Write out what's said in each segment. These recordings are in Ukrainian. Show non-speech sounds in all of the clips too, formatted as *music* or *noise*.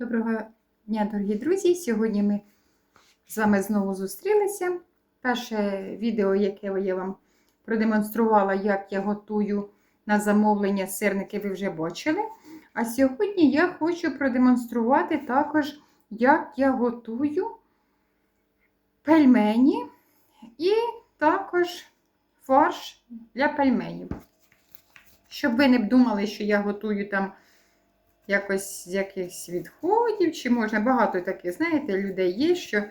Доброго дня, дорогі друзі! Сьогодні ми з вами знову зустрілися. Перше відео, яке я вам продемонструвала, як я готую на замовлення сирники, ви вже бачили. А сьогодні я хочу продемонструвати також, як я готую пельмені і також фарш для пельменів. Щоб ви не думали, що я готую там якось з якихось відходів, чи можна багато таких, знаєте, людей є, що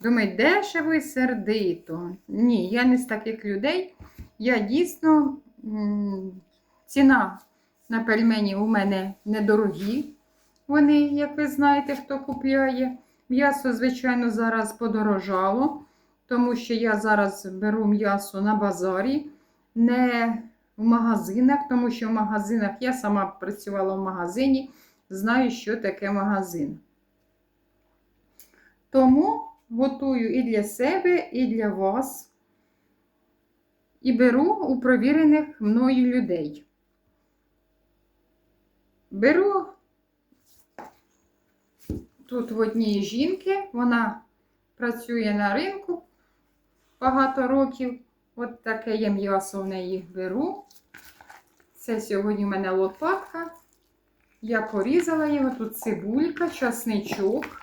думають, дешево і сердито. Ні, я не з таких людей. Я дійсно ціна на пельмені у мене недорогі. Вони, як ви знаєте, хто купляє. М'ясо, звичайно, зараз подорожало, тому що я зараз беру м'ясо на базарі, не в магазинах, тому що в магазинах я сама працювала в магазині, знаю, що таке магазин. Тому готую і для себе, і для вас. І беру у провірених мною людей. Беру тут в одній жінки, вона працює на ринку багато років. От таке я м'ясо в неї беру. Це сьогодні в мене лопатка. Я порізала його, тут цибулька, часничок.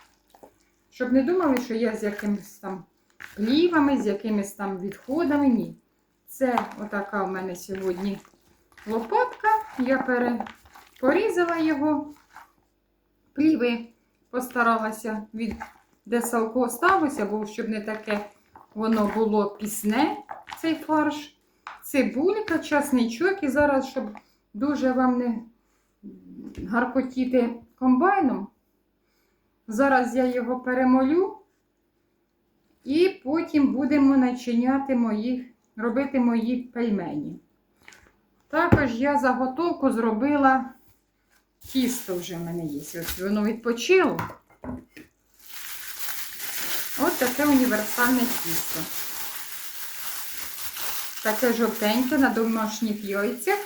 Щоб не думали, що я з якимись там плівами, з якимись там відходами. Ні. Це отака в мене сьогодні лопатка. Я пере... порізала його. Пліви постаралася від де салко сталося, бо щоб не таке воно було пісне, цей фарш. Цибулька, часничок. І зараз, щоб дуже вам не гаркотіти комбайном, зараз я його перемолю і потім будемо начиняти мої, робити мої пельмені. Також я заготовку зробила тісто вже в мене є. Ось воно відпочило. Ось таке універсальне тісто. Таке жовтеньке на домашніх яйцях.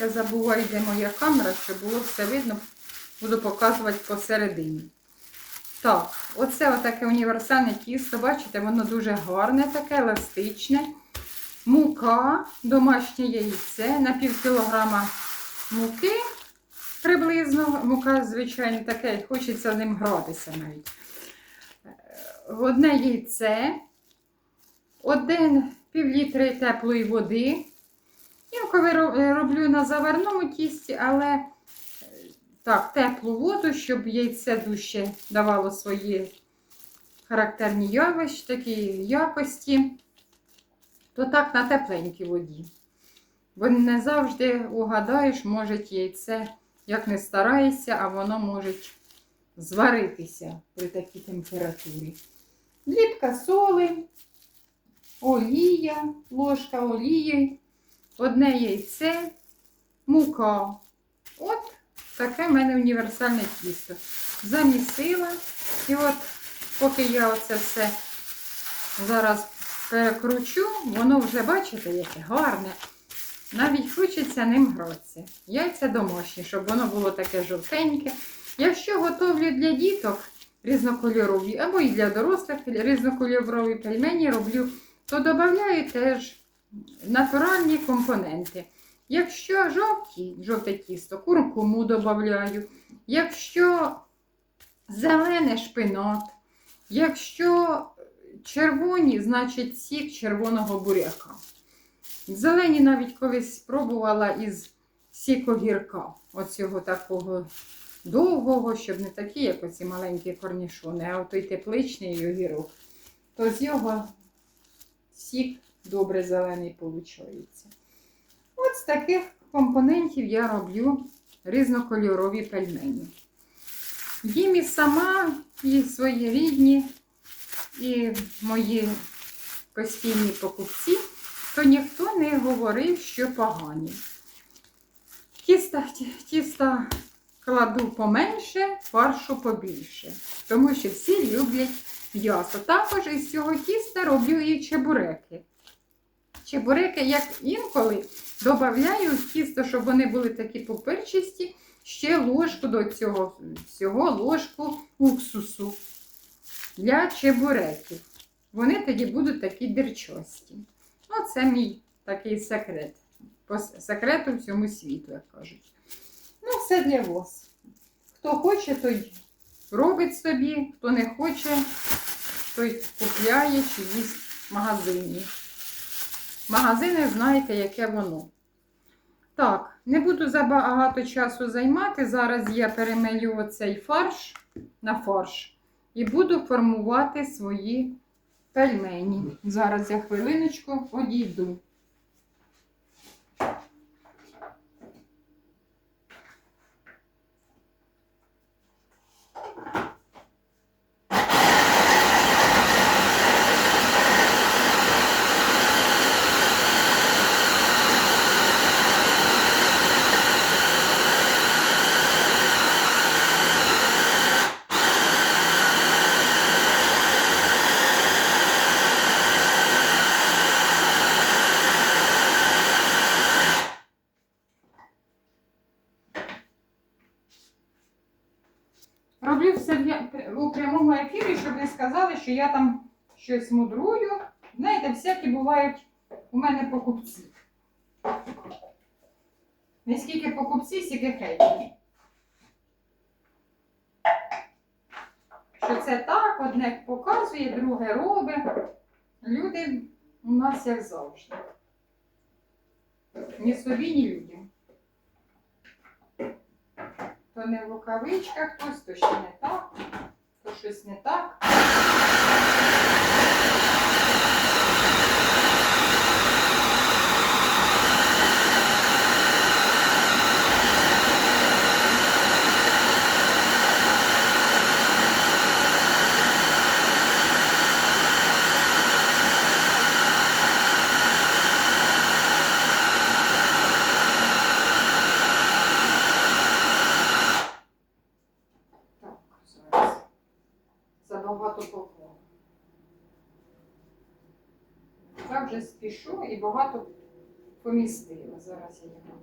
Я забуваю, де моя камера, щоб було все видно, буду показувати посередині. Так, оце отаке універсальне тісто, бачите, воно дуже гарне, таке еластичне. Мука, домашнє яйце на пів кілограма муки приблизно. Мука, звичайно, таке, хочеться ним гратися навіть. Одне яйце, один півлітри теплої води. Інколи роблю на заварному тісті, але так, теплу воду, щоб яйце дужче давало свої характерні явищ, такі якості, то так на тепленькій воді. Бо не завжди угадаєш, може яйце, як не стараєшся, а воно може зваритися при такій температурі. Дрібка соли, олія, ложка олії, одне яйце, мука. От таке в мене універсальне тісто. Замісила. І от, поки я оце все зараз перекручу, воно вже, бачите, яке гарне. Навіть хочеться ним гратися. Яйця домашні, щоб воно було таке жовтеньке. Якщо готовлю для діток різнокольорові, або і для дорослих різнокольорові пельмені роблю, то додаю теж натуральні компоненти. Якщо жовті, жовте тісто, куркуму додаю. Якщо зелене шпинат, якщо червоні, значить сік червоного буряка. Зелені навіть колись спробувала із сікогірка, оцього такого довгого, щоб не такі, як оці маленькі корнішони, а той тепличний огірок, то з його сік добре зелений виходить. От з таких компонентів я роблю різнокольорові пельмені. Їм і сама, і свої рідні, і мої постійні покупці, то ніхто не говорив, що погані. Тіста, тіста кладу поменше, фаршу побільше, тому що всі люблять м'ясо. Також із цього тіста роблю і чебуреки. Чебуреки, як інколи, додаю в тісто, щоб вони були такі пупирчасті, ще ложку до цього всього ложку уксусу для чебуреків. Вони тоді будуть такі дирчості. Оце мій такий секрет. По секрету всьому світу, як кажуть. Ну, все для вас. Хто хоче, той робить собі, хто не хоче, той купляє чи їсть в магазині. Магазини знаєте, яке воно. Так, не буду забагато часу займати. Зараз я перемелю оцей фарш на фарш і буду формувати свої пельмені. Зараз я хвилиночку одійду. Роблю все для- у прямому ефірі, щоб не сказали, що я там щось мудрую. Знаєте, всякі бувають у мене покупці. Не скільки покупці, скільки хейтерів. Що це так, одне показує, друге робить. Люди у нас як завжди. Ні собі, ні людям. То не в рукавичках хтось, то ще не так, то щось не так зараз. Забагато поклала. Так вже спішу і багато помістила. Зараз я його.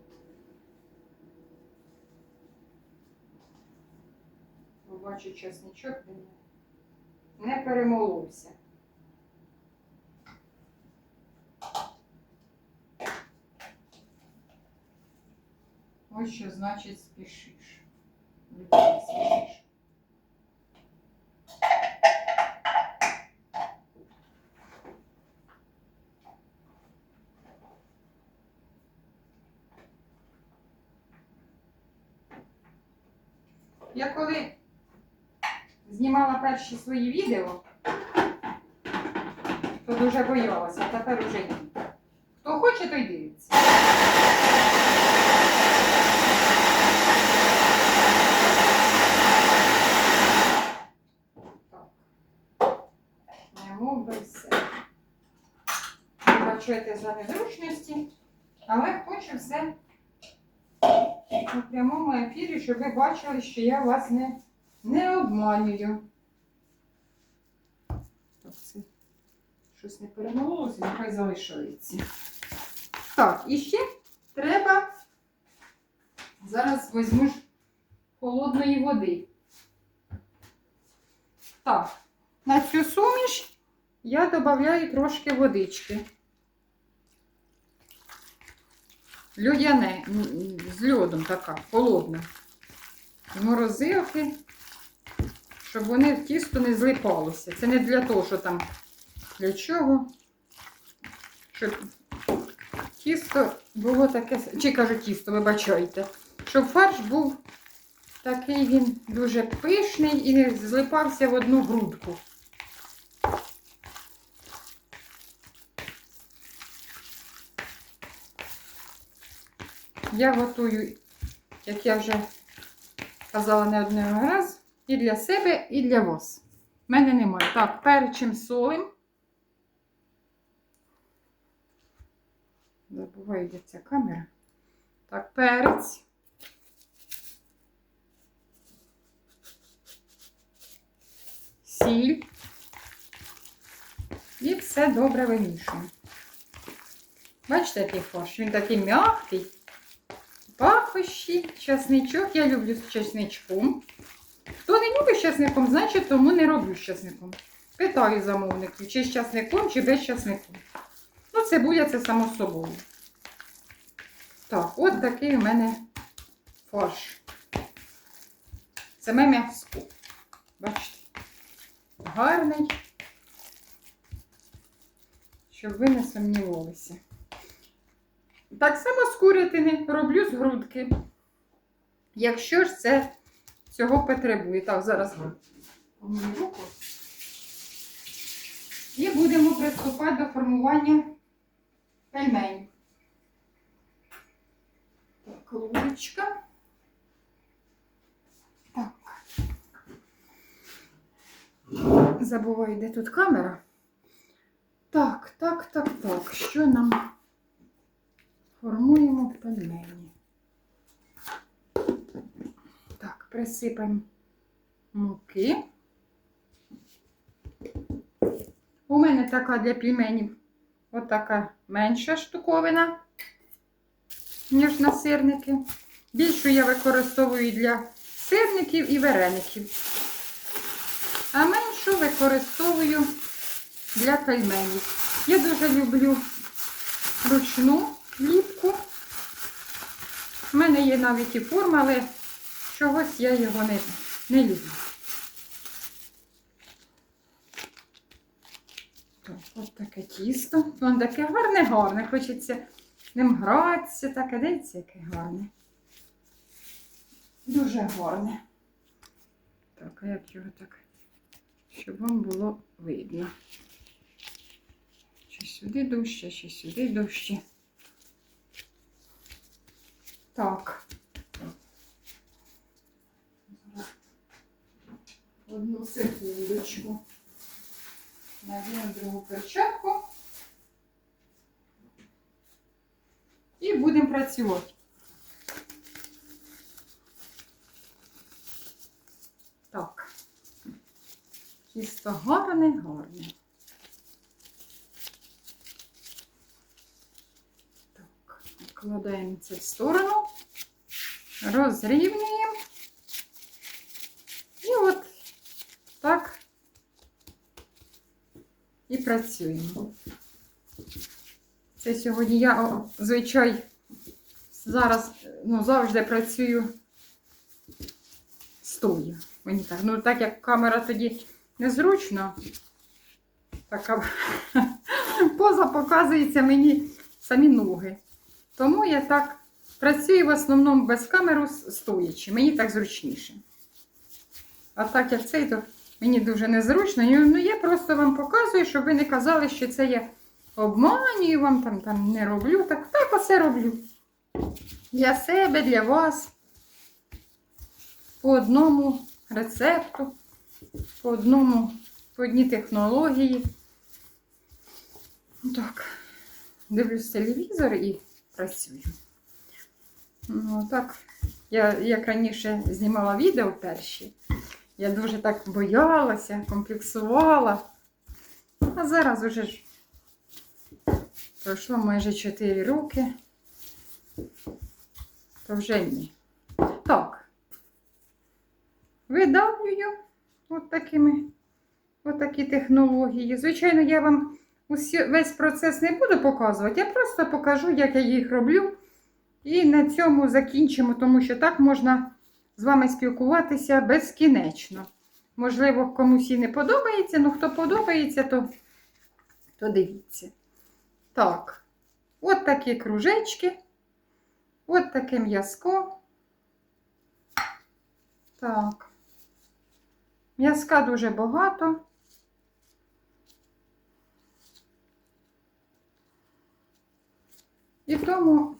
Бо бачу, чесничок не, не перемоловся. Ось що значить спішиш. Ніколи спішиш. Я коли знімала перші свої відео, то дуже боялася, а тепер уже ні. Хто хоче, той дивиться. Мов би за незручності, але хочу все прямому ефірі, щоб ви бачили, що я вас не, не обманюю. Так, це щось не перемололося, нехай залишається. Так, і ще треба. Зараз візьму ж холодної води. Так, на цю суміш я додаю трошки водички. Людяне, з льодом така, холодна. Морозилки, щоб вони в тісто не злипалися. Це не для того, що там для чого. Щоб тісто було таке, чи кажу тісто, вибачайте. Щоб фарш був такий він дуже пишний і не злипався в одну грудку. Я готую, як я вже казала не один раз, і для себе, і для вас. У мене немає. Так, перчим солим. Забуваю, де ця камера. Так, перець. Сіль. І все добре вимішуємо. Бачите, який фарш? Він такий м'який. Пахощі, часничок. Я люблю з часничком. Хто не любить з часником, значить тому не роблю з часником. Питаю замовників, чи з часником, чи без часнику. Ну, цибуля це само собою. Так, от такий у мене фарш. Саме м'яско. Бачите? Гарний. Щоб ви не сумнівалися. Так само з курятини роблю з грудки. Якщо ж це цього потребує. Так, зараз руку. І будемо приступати до формування пельменів. Так, ложечка. Так. Забуваю, де тут камера. Так, так, так, так. Що нам формуємо пельмені? Так, присипаємо муки. У мене така для пельменів отака менша штуковина, ніж на сирники. Більшу я використовую для сирників і вареників. А меншу використовую для пельменів. Я дуже люблю ручну ліпку. У мене є навіть і форма, але чогось я його не, не люблю. Так, от таке тісто. Воно таке гарне, гарне. Хочеться ним гратися. Таке, дивіться, яке гарне. Дуже гарне. Так, а як його так, щоб вам було видно. Чи сюди дужче, чи сюди дужче. Так. Одну секундочку. Надіну другу перчатку. І будемо працювати. Так. Тісто гарне, гарне. Так, відкладаємо це в сторону, розрівнюємо. І от так і працюємо. Це сьогодні я, о, звичай, зараз ну, завжди працюю стоя. Мені так. Ну, так як камера тоді незручно, така *laughs* поза показується мені самі ноги. Тому я так працюю в основному без камеру стоячи. Мені так зручніше. А так як цей, то мені дуже незручно. Ну, я просто вам показую, щоб ви не казали, що це я обманюю вам, там, там не роблю. Так, так оце роблю. Для себе, для вас. По одному рецепту, по одному, по одній технології. Так, дивлюсь телевізор і працюю. Ну, так, я як раніше знімала відео перші, я дуже так боялася, комплексувала. А зараз уже ж пройшло майже 4 роки. То вже ні. Так. Видавлюю от такими от такі технології. Звичайно, я вам весь процес не буду показувати, я просто покажу, як я їх роблю. І на цьому закінчимо, тому що так можна з вами спілкуватися безкінечно. Можливо, комусь і не подобається, але хто подобається, то, то дивіться. Так, от такі кружечки, от таке м'язко. Так. М'язка дуже багато. І тому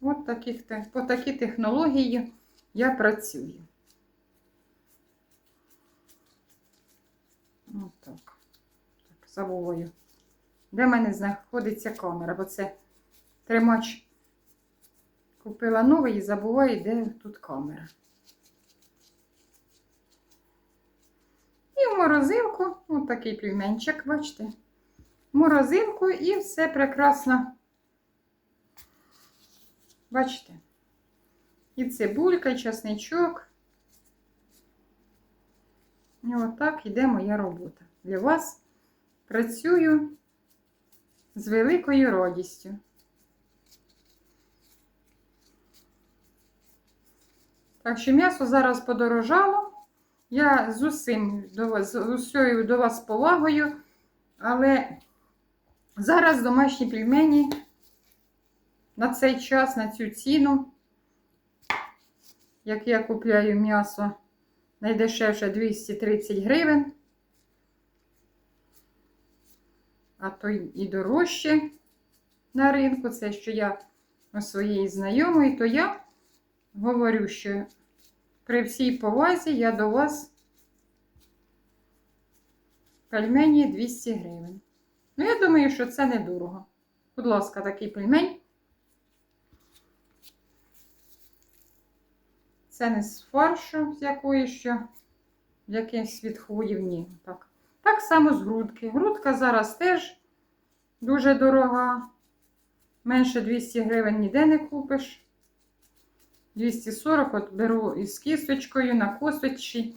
от таких, по такій технології я працюю. От так. Так, забуваю. Де в мене знаходиться камера? Бо це тримач купила новий і забуваю, де тут камера. І в морозилку, ось такий півменчик, бачите, морозилку і все прекрасно Бачите? І цибулька, і часничок. І отак іде моя робота. Для вас працюю з великою радістю. Так що м'ясо зараз подорожало. Я з усім до з усією до вас повагою, але зараз домашні пельмені на цей час, на цю ціну, як я купляю м'ясо найдешевше 230 гривень, а то і дорожче на ринку, це що я у своєї знайомої, то я говорю, що при всій повазі я до вас пельмені 200 гривень. Ну, я думаю, що це недорого. Будь ласка, такий пельмень. Це не з фаршу з якої що, якимсь відходів, ні. Так. так само з грудки. Грудка зараз теж дуже дорога. Менше 200 гривень ніде не купиш. 240 от беру із кісточкою на косточки,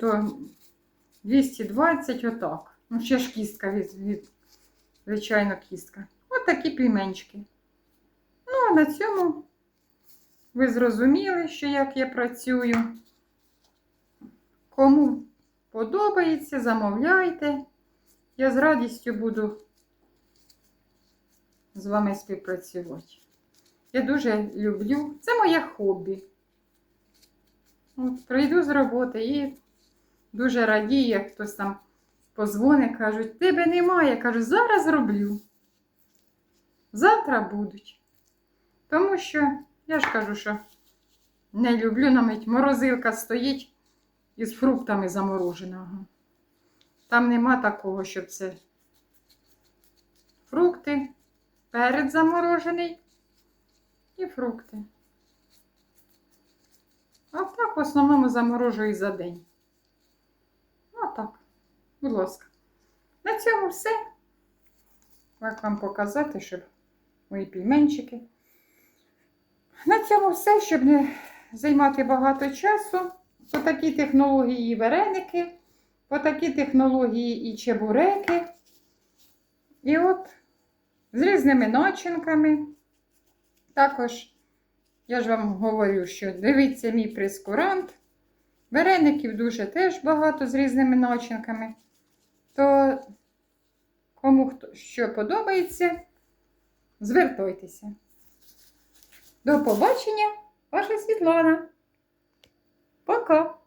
то 220 отак. Ну, ще ж кістка від, від звичайно, кістка. От такі пельменчики. Ну, а на цьому ви зрозуміли, що як я працюю. Кому подобається, замовляйте. Я з радістю буду з вами співпрацювати. Я дуже люблю. Це моє хобі. От, прийду з роботи і дуже радію, як хтось там позвонить, кажуть, тебе немає. Я кажу, зараз роблю. Завтра будуть. Тому що, я ж кажу, що не люблю навіть морозилка стоїть із фруктами замороженого. Там нема такого, щоб це фрукти, перед заморожений і фрукти. А так в основному заморожую за день. Ну так, будь ласка. На цьому все. Як вам показати, щоб мої пельменчики. На цьому все, щоб не займати багато часу. По такій технології і вареники, по такій технології і чебуреки. І от з різними начинками. Також, я ж вам говорю, що дивіться мій прескурант. Вареників дуже теж багато з різними начинками. То кому хто що подобається, звертайтеся. До побачення, ваша Світлана. Пока!